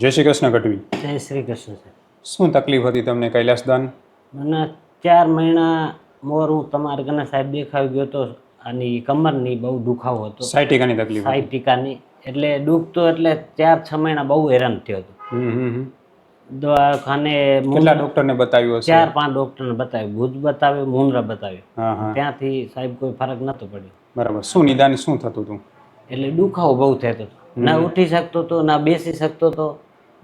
જય શ્રી કૃષ્ણ ગઢવી. જય શ્રી કૃષ્ણ સાહેબ. શું તકલીફ હતી તમને કૈલાસદાન? મને ચાર મહિના મોર હું તમારા ઘરના સાહેબ દેખાવી ગયો હતો અને કમરની બહુ દુખાવો હતો. સાયટિકાની તકલીફ હતી. સાઈ ટીકાની એટલે દુખતો એટલે ચાર છ મહિના બહુ હેરાન થયો હતો. દવાખાને કેટલા ડોક્ટરને બતાવ્યું ચાર પાંચ ડોક્ટરને બતાવ્યું. ભુજ બતાવ્યું મુન્દ્રા બતાવ્યું. ત્યાંથી સાહેબ કોઈ ફરક નહોતો પડ્યો. બરાબર. શું નિદાન શું થતું હતું? એટલે દુખાવો બહુ થતો હતો. ના ઉઠી શકતો હતો ના બેસી શકતો હતો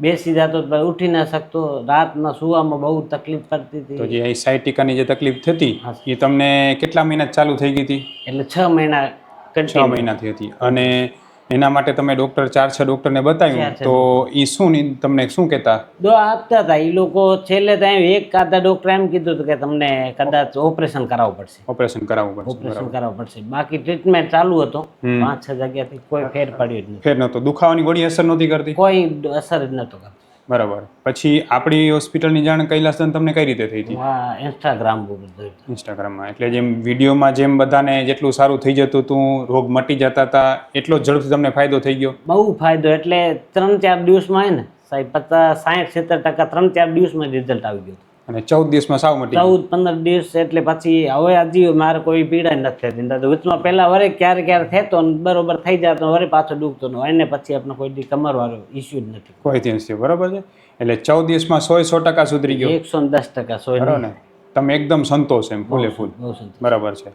બેસી જતો તો ઉઠી ના શકતો. રાતના સુવામાં બહુ તકલીફ પડતી તો હતી જે અહીં સાયટિકાની જે તકલીફ થતી એ તમને કેટલા મહિના ચાલુ થઈ ગઈ હતી? એટલે છ મહિના છ મહિનાથી હતી. અને એના માટે તમે ડોક્ટર ચાર છ ડોક્ટરને બતાવ્યું. તો એ શું તમને શું કહેતા? દો આપતા હતા એ લોકો છેલ્લે ત્યાં એક કાદા ડોક્ટર એમ કીધું કે તમને કદાચ ઓપરેશન કરાવવું પડશે. ઓપરેશન કરાવવું પડશે ઓપરેશન કરાવવું પડશે. બાકી ટ્રીટમેન્ટ ચાલુ હતો. પાંચ છ જગ્યાથી કોઈ ફેર પડ્યો જ નહીં. ફેર નહોતો. દુખાવાની ગોળી અસર નહોતી કરતી? કોઈ અસર જ નતો કરતો. બરાબર. પછી આપણી હોસ્પિટલની જાણ કૈલાસન તમને કઈ રીતે થઈ હતી? ઇન્સ્ટાગ્રામ ઇન્સ્ટાગ્રામમાં એટલે જેમ વિડીયોમાં જેમ બધાને જેટલું સારું થઈ જતું હતું રોગ મટી જતા હતા એટલો જ ઝડપથી તમને ફાયદો થઈ ગયો? બહુ ફાયદો. એટલે ત્રણ ચાર દિવસમાં હે ને સાહેબ પચાસ સાઠ સિત્તેર ટકા ત્રણ ચાર દિવસમાં રિઝલ્ટ આવી ગયું અને ચૌદ દિવસમાં સાવ મટી ચૌદ પંદર દિવસ એટલે પછી હવે હજી મારે કોઈ પીડા નથી થતી. વચમાં પહેલાં વરે ક્યારે ક્યારે થતો ને બરોબર થઈ જતો વરે પાછો દુખતો ન એને પછી આપણે કોઈ દી કમર વાળો ઇસ્યુ જ નથી. કોઈ ધ્યાન બરોબર બરાબર છે? એટલે ચૌદ દિવસમાં સો સો ટકા સુધરી ગયો. એકસો દસ ટકા સોય ને? તમે એકદમ સંતોષ એમ ફૂલે ફૂલ. બરાબર છે.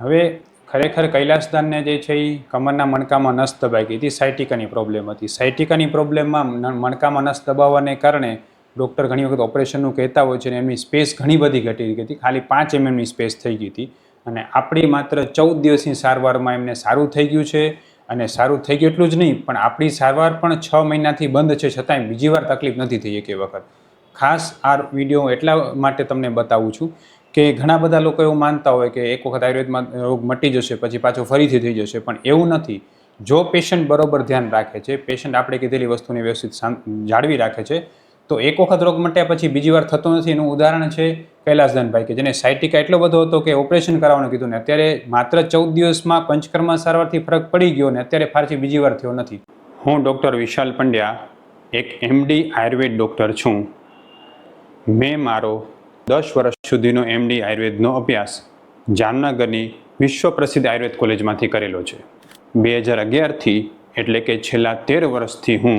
હવે ખરેખર કૈલાસદાનને જે છે એ કમરના મણકામાં નસ દબાઈ ગઈ. હતી સાયટિકાની પ્રોબ્લેમ હતી. સાયટિકાની પ્રોબ્લેમમાં મણકામાં નસ દબાવવાને કારણે ડૉક્ટર ઘણી વખત ઓપરેશનનું કહેતા હોય છે અને એમની સ્પેસ ઘણી બધી ઘટી ગઈ હતી. ખાલી પાંચ એમએમની સ્પેસ થઈ ગઈ હતી. અને આપણી માત્ર ચૌદ દિવસની સારવારમાં એમને સારું થઈ ગયું છે. અને સારું થઈ ગયું એટલું જ નહીં, પણ આપણી સારવાર પણ છ મહિનાથી બંધ છે, છતાંય બીજી વાર તકલીફ નથી થઈ એક વખત. ખાસ આ વીડિયો એટલા માટે તમને બતાવું છું કે ઘણા બધા લોકો એવું માનતા હોય કે એક વખત આયુર્વેદમાં રોગ મટી જશે, પછી પાછો ફરીથી થઈ જશે, પણ એવું નથી. જો પેશન્ટ બરોબર ધ્યાન રાખે છે, પેશન્ટ આપણે કીધેલી વસ્તુને વ્યવસ્થિત જાળવી રાખે છે તો એક વખત રોગ મટ્યા પછી બીજી વાર થતો નથી એનું ઉદાહરણ છે કૈલાસધનભાઈ કે જેને સાયટિકા એટલો બધો હતો કે ઓપરેશન કરાવવાનું કીધું ને અત્યારે માત્ર ચૌદ દિવસમાં પંચકર્મા સારવારથી ફરક પડી ગયો ને અત્યારે ફારથી બીજી વાર થયો નથી. હું ડૉક્ટર વિશાલ પંડ્યા, એક એમડી આયુર્વેદ ડૉક્ટર છું. મેં મારો દસ વર્ષ સુધીનો એમડી આયુર્વેદનો અભ્યાસ જામનગરની વિશ્વ પ્રસિદ્ધ આયુર્વેદ કોલેજમાંથી કરેલો છે. બે હજાર અગિયારથી એટલે કે છેલ્લા તેર વર્ષથી હું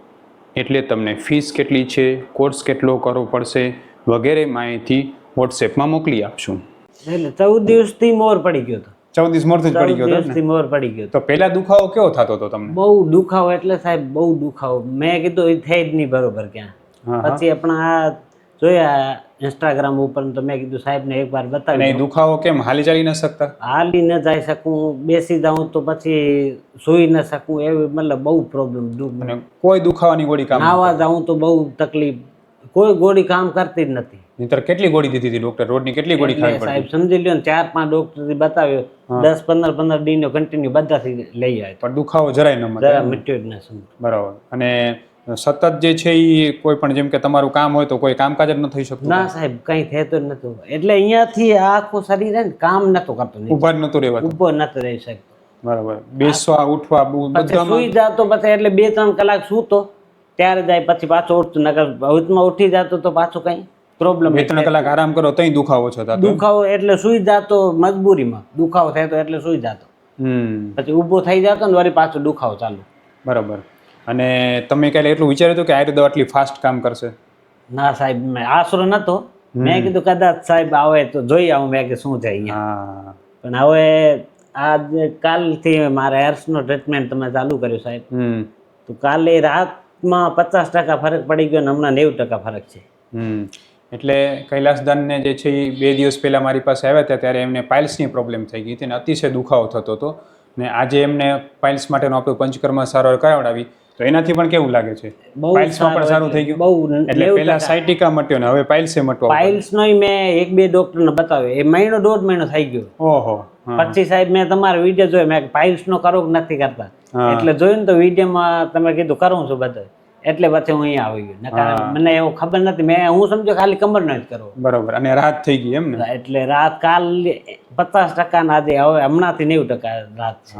એટલે તમને ફીસ કેટલી છે કોર્સ કેટલો કરવો પડશે વગેરે માહિતી વોટ્સએપમાં મોકલી આપશું. એટલે ચૌદ દિવસથી મોર પડી ગયો હતો ચૌદ દિવસ મોરથી પડી ગયો દિવસથી મોર પડી ગયો તો. પહેલા દુખાવો કેવો થતો હતો તમને? બહુ દુખાવો એટલે સાહેબ બહુ દુખાવો. મેં કીધું એ થઈ જ નહીં બરોબર ક્યાં. પછી આપણા આ જોયા ઇન્સ્ટાગ્રામ ઉપર તો મેં કીધું સાહેબને એકવાર અને નહીં દુખાવો કેમ? હાલી ચાલી ન શકતા? હાલી ન જઈ શકું બેસી જાઉં તો પછી સૂઈ ન શકું એવી મતલબ બહુ પ્રોબ્લેમ દુઃખ. કોઈ દુખાવાની ગોળી કામ નાવા જાઉં તો બહુ તકલીફ. કોઈ ગોળી કામ કરતી જ નથી. નહીતર કેટલી ગોળી દીધી હતી ડોક્ટર રોડની કેટલી ગોળી ખાવી સાહેબ સમજી લ્યો ને ચાર પાંચ ડોક્ટર બતાવ્યો. દસ પંદર પંદર દિનો કન્ટિન્યુ બધાથી લઈ આવ્યો. પણ દુખાવો જરાય ન જરા મટ્યો જ ન બરાબર. અને સતત જે છે એ કોઈ પણ જેમ કે તમારું કામ હોય તો કોઈ કામકાજ જ ન થઈ શકતું. ના સાહેબ કઈ થતું જ નતું એટલે અહીંયાથી આખું શરીર હે ને કામ નતું કરતું. ઊભા નતું રહેવાતું. ઊભો નતું રહી શકતો. બરાબર. બેસવા ઉઠવા બુ- સુઈ જતો પછી એટલે બે ત્રણ કલાક સૂતો. ત્યારે જાય પછી પાછો ઉઠતું. નકર ભવિતમાં ઉઠી જાતો તો પાછું કઈ પ્રોબ્લેમ બે ત્રણ કલાક આરામ કરો તઈ દુખાવો છે દુખાવો એટલે સુઈ જાતો મજબૂરીમાં. દુખાવો થતો એટલે સુઈ જાતો. હમ. પછી ઊભો થઈ જાતો ને વળી પાછો દુખાવો ચાલુ. બરાબર. અને તમે કાલે એટલું વિચાર્યું હતું કે આયુર્વેદ આટલી ફાસ્ટ કામ કરશે? ના સાહેબ મેં આશરો નતો. મેં કીધું કદાચ સાહેબ આવે તો જોઈ આવું મેં કે શું છે અહીંયા. હા. પણ હવે આજ કાલથી મારે હેર્સનો ટ્રીટમેન્ટ તમે ચાલુ કર્યું સાહેબ. તો કાલે રાતમાં પચાસ ટકા ફરક પડી ગયો અને હમણાં નેવું ટકા ફરક છે. એટલે કૈલાસદાનને જે છે એ બે દિવસ પહેલાં મારી પાસે આવ્યા હતા ત્યારે એમને પાઇલ્સની પ્રોબ્લેમ થઈ ગઈ હતી અને અતિશય દુખાવો થતો હતો. ને આજે એમને પાઇલ્સ માટેનો આપણે પંચકર્મ સારવાર કરાવડાવી. તો એનાથી પણ કેવું લાગે છે? પાઇલ્સમાં પણ સારું થઈ ગયું? બહુ એટલે પેલા સાયટિકા મટ્યો ને હવે પાઇલ્સે મટવા પાઇલ્સ નો મેં એક બે ડોક્ટર ને બતાવ્યો. એ મહિનો દોઢ મહિનો થઈ ગયો. ઓહો પછી સાહેબ મેં તમારો વીડિયો જોયો. મેં પાઇલ્સ નો કરો નથી કરતા? એટલે જોયું ને તો વિડીયોમાં તમે કીધું કરું છું બધું. એટલે પછી હું અહીંયા આવી ગયો. નકાર મને એવું ખબર નથી મેં હું સમજો ખાલી કમર નો જ કરવો. બરોબર અને રાહત થઈ ગઈ એમ ને? એટલે રાત કાલ પચાસ ટકા ના દે હવે હમણાંથી નેવું ટકા રાત છે.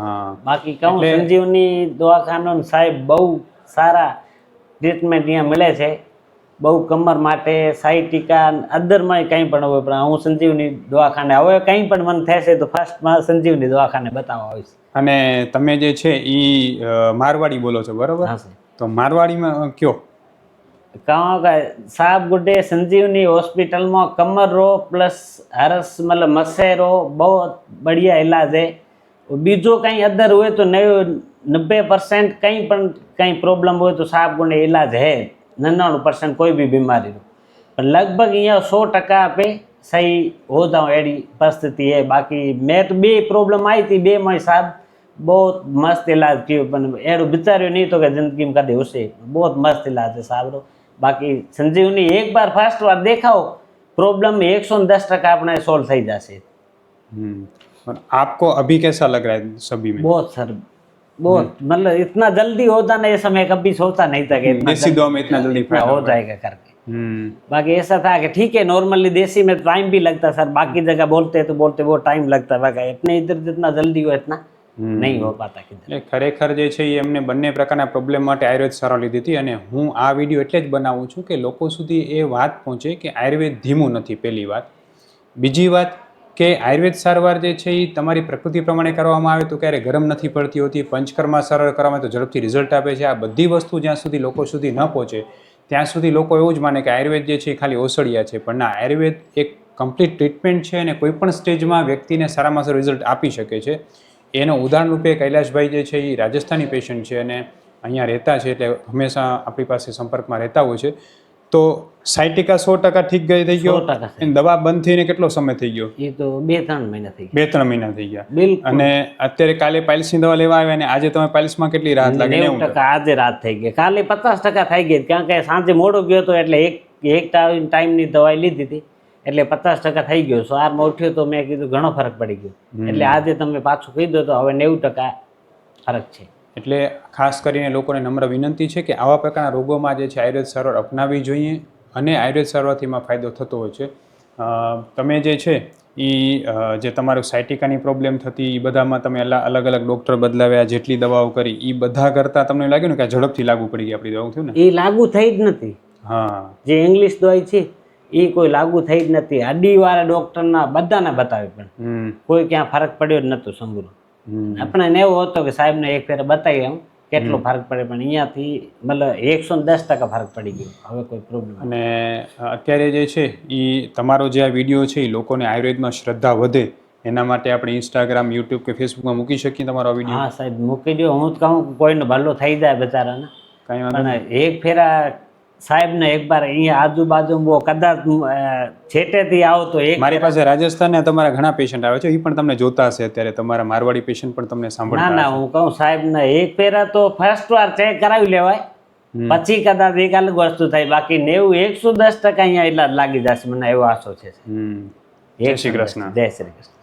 બાકી કહું સંજીવની દવાખાનો સાહેબ બહુ સારા ટ્રીટમેન્ટ અહીંયા મળે છે. બહુ કમર માટે સાઈટિકા અદરમાં કંઈ પણ હોય પણ હું સંજીવની દવાખાને હવે કંઈ પણ મને થશે તો ફર્સ્ટમાં સંજીવની દવાખાને બતાવવા આવીશ. અને તમે જે છે એ મારવાડી બોલો છો બરોબર? હા સર તો મારવાડીમાં કયો? કહો કે સાપગુડે સંજીવની હોસ્પિટલમાં કમરો પ્લસ હરસ, મતલબ મસેરો બહુ બઢિયા ઇલાજ હે. બીજો કંઈ અદર હોય તો નવ, નબ્બે પરસેન્ટ કંઈ પણ કંઈ પ્રોબ્લેમ હોય તો સાપગુડે ઇલાજ હે. નવ્વાણું પરસેન્ટ કોઈ બી બીમારીનો પણ લગભગ અહીંયા સો ટકા આપે સહી હો જાઉં એડી પરિસ્થિતિ હે. બાકી મેં તો બે પ્રોબ્લેમ આવી હતી બેમાં સાહેબ સાહેબ બહુ મસ્ત ઇલાજ થયો પણ એનું વિચાર્યું નહીં તો કે જિંદગીમાં કદી હશે બહુ મસ્ત ઇલાજ છે સાહેબનો બાકી સંજીવની એક બાર ફાસ્ટ વાર દેખાઓ પ્રોબ્લેમ એકસો ને દસ ટકા આપણે સોલ્વ થઈ જશે हम्म और आपको अभी कैसा लग रहा है सभी में बहुत सर बहुत मतलब इतना जल्दी होता ना ये समय कभी सोचा नहीं था कि इतना देसी दवा में इतना जल्दी इतना फायदा हो जाएगा करके हम्म बाकी ऐसा था कि ठीक है नॉर्मली देसी में टाइम भी लगता सर बाकी जगह बोलते तो बोलते वो टाइम लगता है बाकी अपने इधर जितना जल्दी हो इतना નહીં હો પાતા કીધા. ખરેખર જે છે એ એમને બંને પ્રકારના પ્રોબ્લેમ માટે આયુર્વેદ સારો લીધી હતી અને હું આ વીડિયો એટલે જ બનાવું છું કે લોકો સુધી એ વાત પહોંચે કે આયુર્વેદ ધીમું નથી પહેલી વાત. બીજી વાત કે આયુર્વેદ સારવાર જે છે એ તમારી પ્રકૃતિ પ્રમાણે કરવામાં આવે તો ક્યારે ગરમ નથી પડતી હોતી પંચકર્મા સરળ કરવામાં તો ઝડપથી રિઝલ્ટ આપે છે. આ બધી વસ્તુ જ્યાં સુધી લોકો સુધી ન પહોંચે ત્યાં સુધી લોકો એવું જ માને કે આયુર્વેદ જે છે એ ખાલી ઓસડિયા છે. પણ ના આયુર્વેદ એક કમ્પ્લીટ ટ્રીટમેન્ટ છે અને કોઈપણ સ્ટેજમાં વ્યક્તિને સારામાં સારું રિઝલ્ટ આપી શકે છે. એનો ઉદાહરણ રૂપે કૈલાશભાઈ જે છે એ રાજસ્થાની પેશન્ટ છે અને અહીંયા રહેતા છે એટલે હંમેશા આપણી પાસે સંપર્કમાં રહેતા હોય છે. તો સાયટિકા સો ટકા ઠીક ગઈ થઈ ગયો? ટકા દવા બંધ થઈને કેટલો સમય થઈ ગયો? એ તો બે ત્રણ મહિના થઈ બે ત્રણ મહિના થઈ ગયા. અને અત્યારે કાલે પાઇલ્સની દવા લેવા આવ્યા અને આજે તમે પાઇલ્સમાં કેટલી રાહત લાગે નેવું ટકા આજે રાત થઈ ગઈ. કાલે પચાસ ટકા થઈ ગઈ. કારણ કે સાંજે મોડો ગયો તો એટલે એક એક ટાઈમ ટાઈમની દવાઈ લીધી હતી. એટલે પચાસ ટકા થઈ ગયો. સવારમાં ઉઠ્યો તો મેં કીધું ઘણો ફરક પડી ગયો. એટલે આજે તમે પાછું કહી દો તો હવે નેવું ટકા ફરક છે. એટલે ખાસ કરીને લોકોને નમ્ર વિનંતી છે કે આવા પ્રકારના રોગોમાં જે છે આયુર્વેદ સારવાર અપનાવવી જોઈએ અને આયુર્વેદ સારવારથી ફાયદો થતો હોય છે. તમે જે છે એ જે તમારું સાયટિકાની પ્રોબ્લેમ થતી એ બધામાં તમે અલગ અલગ ડૉક્ટર બદલાવ્યા જેટલી દવાઓ કરી એ બધા કરતાં તમને લાગ્યું ને કે ઝડપથી લાગુ પડી ગઈ આપણી દવાઓ થયું ને? એ લાગુ થઈ જ નથી. હા. જે ઇંગ્લિશ દવાઈ છે એ કોઈ લાગુ થઈ જ નથી. હડીવાળા ડૉક્ટરના બધાને બતાવી પણ. કોઈ ક્યાં ફરક પડ્યો જ નહોતો સંગુરો હમ. આપણે ને એવો હતો કે સાહેબને એક ફેર બતાવી એમ કેટલો ફરક પડે પણ અહીંયાથી મતલબ એકસો ને દસ ટકા ફરક પડી ગયો. હવે કોઈ પ્રોબ્લેમ અને અત્યારે જે છે એ તમારો જે આ વીડિયો છે એ લોકોને આયુર્વેદમાં શ્રદ્ધા વધે એના માટે આપણે ઇન્સ્ટાગ્રામ યુટ્યુબ કે ફેસબુકમાં મૂકી શકીએ તમારો વીડિયો? હા સાહેબ મૂકી દો હું જ કહું કોઈનો ભલો થઈ જાય બચારાને. કાંઈ વાંધો એક ફેરા સાહેબને એક બાર અહીંયા આજુબાજુ બહુ કદાચ છેટેથી આવો તો એક મારી પાસે રાજસ્થાનના તમારા ઘણા પેશન્ટ આવે છે એ પણ તમને જોતા હશે અત્યારે તમારા મારવાડી પેશન્ટ પણ તમને ના સાંભળતા ના હું કહું સાહેબને એક ફેરા તો ફર્સ્ટ વાર ચેક કરાવી લેવાય પછી કદાચ એક અલગ વસ્તુ થાય બાકી નેવું એકસો દસ ટકા અહીંયા એટલા લાગી જશે મને એવો આશો છે. જય શ્રી કૃષ્ણ. જય શ્રી કૃષ્ણ.